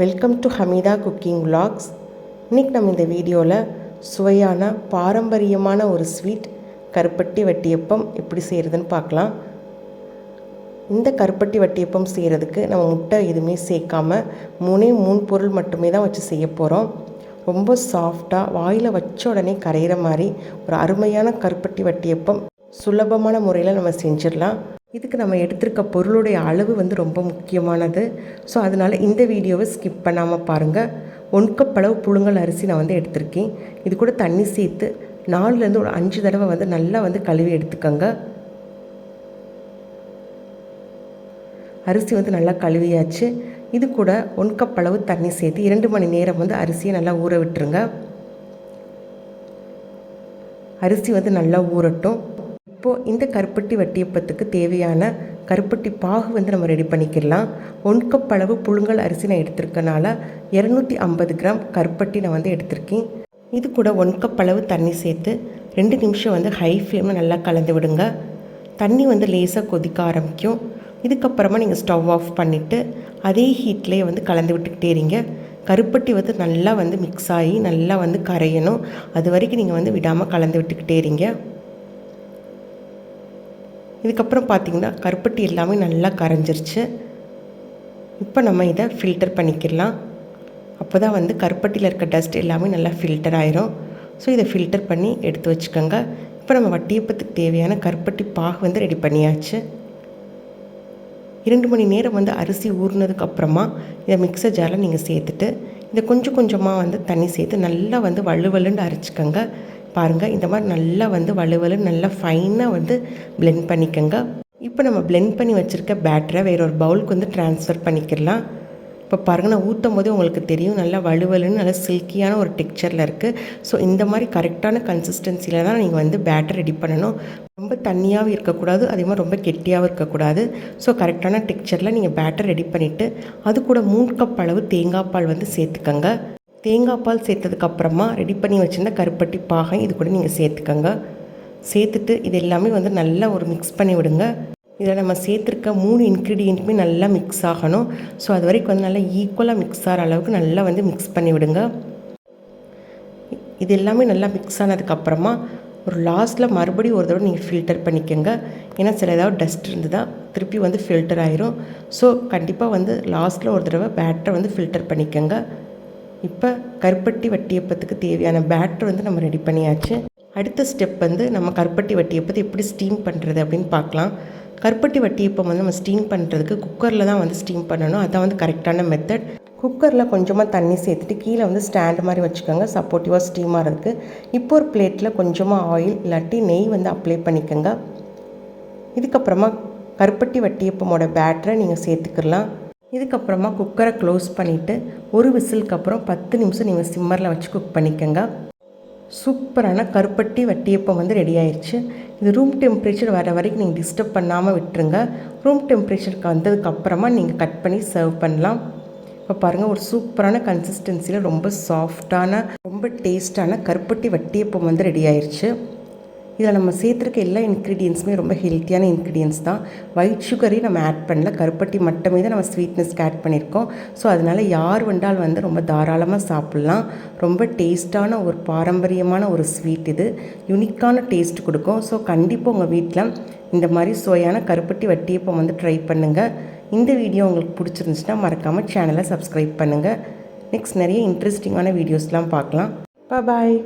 Welcome to Hameeda cooking vlogs இன்றைக்கி நம்ம இந்த வீடியோவில் சுவையான பாரம்பரியமான ஒரு ஸ்வீட் கருப்பட்டி வட்டியப்பம் எப்படி செய்கிறதுன்னு பார்க்கலாம். இந்த கருப்பட்டி வட்டியப்பம் செய்கிறதுக்கு நம்ம முட்டை எதுவுமே சேர்க்காம மூணே மூணு பொருள் மட்டுமே தான் வச்சு செய்ய போகிறோம் ரொம்ப சாஃப்டாக வாயில் வச்ச உடனே கரையிற மாதிரி ஒரு அருமையான கருப்பட்டி வட்டியப்பம் சுலபமான முறையில் நம்ம செஞ்சிடலாம். இதுக்கு நம்ம எடுத்திருக்க பொருளுடைய அளவு வந்து ரொம்ப முக்கியமானது. ஸோ அதனால் இந்த வீடியோவை ஸ்கிப் பண்ணாமல் பாருங்கள் ஒன் கப் அளவு புழுங்கல் அரிசி நான் வந்து எடுத்திருக்கேன். இது கூட தண்ணி சேர்த்து நாலுலேருந்து ஒரு அஞ்சு தடவை வந்து நல்லா வந்து கழுவி எடுத்துக்கோங்க. அரிசி வந்து நல்லா கழுவியாச்சு. இது கூட ஒன் கப் அளவு தண்ணி சேர்த்து இரண்டு மணி நேரம் வந்து அரிசியை நல்லா ஊற விட்டுருங்க. அரிசி வந்து நல்லா ஊறட்டும். இப்போது இந்த கருப்பட்டி வட்டியப்பத்துக்கு தேவையான கருப்பட்டி பாகு வந்து நம்ம ரெடி பண்ணிக்கிடலாம். ஒன் கப் அளவு புழுங்கல் அரிசி நான் எடுத்திருக்கனால இரநூத்தி ஐம்பது கிராம் கருப்பட்டி நான் வந்து எடுத்திருக்கேன். இது கூட ஒன் கப் அளவு தண்ணி சேர்த்து ரெண்டு நிமிஷம் வந்து ஹை ஃப்ளேமில் நல்லா கலந்து விடுங்க. தண்ணி வந்து லேசாக கொதிக்க ஆரம்பிக்கும். இதுக்கப்புறமா நீங்கள் ஸ்டவ் ஆஃப் பண்ணிவிட்டு அதே ஹீட்லேயே வந்து கலந்து விட்டுக்கிட்டே இருங்க. கருப்பட்டி வந்து நல்லா வந்து மிக்ஸ் ஆகி நல்லா வந்து கரையணும். அது வரைக்கும் நீங்கள் வந்து விடாமல் கலந்து விட்டுக்கிட்டே இருங்க. இதுக்கப்புறம் பார்த்திங்கன்னா கருப்பட்டி எல்லாமே நல்லா கரைஞ்சிருச்சு. இப்போ நம்ம இதை ஃபில்டர் பண்ணிக்கிடலாம். அப்போ தான் வந்து கருப்பட்டியில் இருக்க டஸ்ட் எல்லாமே நல்லா ஃபில்டர் ஆயிரும். ஸோ இதை ஃபில்டர் பண்ணி எடுத்து வச்சுக்கோங்க. இப்போ நம்ம வட்டியப்பத்துக்கு தேவையான கருப்பட்டி பாகு வந்து ரெடி பண்ணியாச்சு. இரண்டு மணி நேரம் வந்து அரிசி ஊறினதுக்கப்புறமா இதை மிக்சர் ஜாரில் நீங்கள் சேர்த்துட்டு இதை கொஞ்சம் கொஞ்சமாக வந்து தண்ணி சேர்த்து நல்லா வந்து வலுவலுன்னு அரைச்சிக்கோங்க. பாருங்கள் இந்த மாதிரி நல்லா வந்து வலுவலு நல்லா ஃபைனாக வந்து பிளெண்ட் பண்ணிக்கோங்க. இப்போ நம்ம பிளெண்ட் பண்ணி வச்சுருக்க பேட்டரை வேற ஒரு பவுலுக்கு வந்து ட்ரான்ஸ்ஃபர் பண்ணிக்கிடலாம். இப்போ பாருங்கள் நான் ஊற்றும் போதே உங்களுக்கு தெரியும் நல்லா வலுவலுன்னு நல்லா சில்கியான ஒரு டெக்ஸ்சரில் இருக்குது ஸோ இந்த மாதிரி கரெக்டான கன்சிஸ்டன்சியில் தான் நீங்கள் வந்து பேட்டர் ரெடி பண்ணணும். ரொம்ப தண்ணியாகவும் இருக்கக்கூடாது அதே மாதிரி ரொம்ப கெட்டியாகவும் இருக்கக்கூடாது. ஸோ கரெக்டான டெக்ஸ்சரில் நீங்கள் பேட்டர் ரெடி பண்ணிவிட்டு அது கூட மூணு கப் அளவு தேங்காய் பால் வந்து சேர்த்துக்கோங்க. தேங்காய் பால் சேர்த்ததுக்கப்புறமா ரெடி பண்ணி வச்சுருந்த கருப்பட்டி பாகம் இது கூட நீங்கள் சேர்த்துக்கோங்க. சேர்த்துட்டு இது எல்லாமே வந்து நல்லா ஒரு மிக்ஸ் பண்ணி விடுங்க. இதில் நம்ம சேர்த்துருக்க மூணு இன்க்ரீடியண்ட்டுமே நல்லா மிக்ஸ் ஆகணும். ஸோ அது வரைக்கும் வந்து நல்லா ஈக்குவலாக மிக்ஸ் ஆகிற அளவுக்கு நல்லா வந்து மிக்ஸ் பண்ணி விடுங்க. இது எல்லாமே நல்லா மிக்ஸ் ஆனதுக்கப்புறமா ஒரு லாஸ்ட்டில் மறுபடியும் ஒரு தடவை நீங்கள் ஃபில்டர் பண்ணிக்கோங்க. ஏன்னா சில ஏதாவது டஸ்ட் இருந்ததா திருப்பி வந்து ஃபில்டர் ஆயிரும். ஸோ கண்டிப்பாக வந்து லாஸ்ட்டில் ஒரு தடவை பேட்டரை வந்து ஃபில்டர் பண்ணிக்கோங்க. இப்போ கருப்பட்டி வட்டியப்பத்துக்கு தேவையான பேட்டர் வந்து நம்ம ரெடி பண்ணியாச்சு. அடுத்த ஸ்டெப் வந்து நம்ம கருப்பட்டி வட்டியப்பத்தை எப்படி ஸ்டீம் பண்ணுறது அப்படின்னு பார்க்கலாம். கருப்பட்டி வட்டியப்பம் வந்து நம்ம ஸ்டீம் பண்ணுறதுக்கு குக்கரில் தான் வந்து ஸ்டீம் பண்ணணும். அதான் வந்து கரெக்டான மெத்தட் குக்கரில் கொஞ்சமாக தண்ணி சேர்த்துட்டு கீழே வந்து ஸ்டாண்ட் மாதிரி வச்சுக்கோங்க. சப்போர்ட்டிவாக ஸ்டீம் ஆகிறதுக்கு இப்போ ஒரு பிளேட்டில் கொஞ்சமாக ஆயில் இல்லாட்டி நெய் வந்து அப்ளை பண்ணிக்கோங்க. இதுக்கப்புறமா கருப்பட்டி வட்டியப்பமோட பேட்டரை நீங்கள் சேர்த்துக்கலாம். இதுக்கப்புறமா குக்கரை க்ளோஸ் பண்ணிவிட்டு ஒரு விசிலுக்கு அப்புறம் பத்து நிமிஷம் நீங்கள் சிம்மரில் வச்சு குக் பண்ணிக்கோங்க. சூப்பரான கருப்பட்டி வட்டியப்பம் வந்து ரெடி ஆயிடுச்சு இது ரூம் டெம்பரேச்சர் வர வரைக்கும் நீங்கள் டிஸ்டர்ப் பண்ணாமல் விட்டுருங்க. ரூம் டெம்பரேச்சருக்கு வந்ததுக்கப்புறமா நீங்கள் கட் பண்ணி சர்வ் பண்ணலாம். இப்போ பாருங்கள் ஒரு சூப்பரான கன்சிஸ்டன்சியில் ரொம்ப சாஃப்டான ரொம்ப டேஸ்டான கருப்பட்டி வட்டியப்பம் வந்து ரெடி ஆயிடுச்சு இதில் நம்ம சேர்த்துருக்க எல்லா இன்க்ரீடியன்ஸுமே ரொம்ப ஹெல்த்தியான இன்க்ரீடியன்ஸ் தான். ஒயிட் சுகரையும் நம்ம ஆட் பண்ணல. கருப்பட்டி மட்டுமே தான் நம்ம ஸ்வீட்னஸ்க்கு ஆட் பண்ணியிருக்கோம். ஸோ அதனால் யார் வந்தால் வந்து ரொம்ப தாராளமாக சாப்பிட்லாம். ரொம்ப டேஸ்ட்டான ஒரு பாரம்பரியமான ஒரு ஸ்வீட் இது. யுனிக்கான டேஸ்ட் கொடுக்கும். ஸோ கண்டிப்பாக உங்கள் வீட்டில் இந்த மாதிரி சுவையான கருப்பட்டி வட்டியப்பம் வந்து ட்ரை பண்ணுங்கள் இந்த வீடியோ உங்களுக்கு பிடிச்சிருந்துச்சுன்னா மறக்காமல் சேனலை சப்ஸ்கிரைப் பண்ணுங்கள் நெக்ஸ்ட் நிறைய இன்ட்ரெஸ்டிங்கான வீடியோஸ்லாம் பார்க்கலாம். பாய்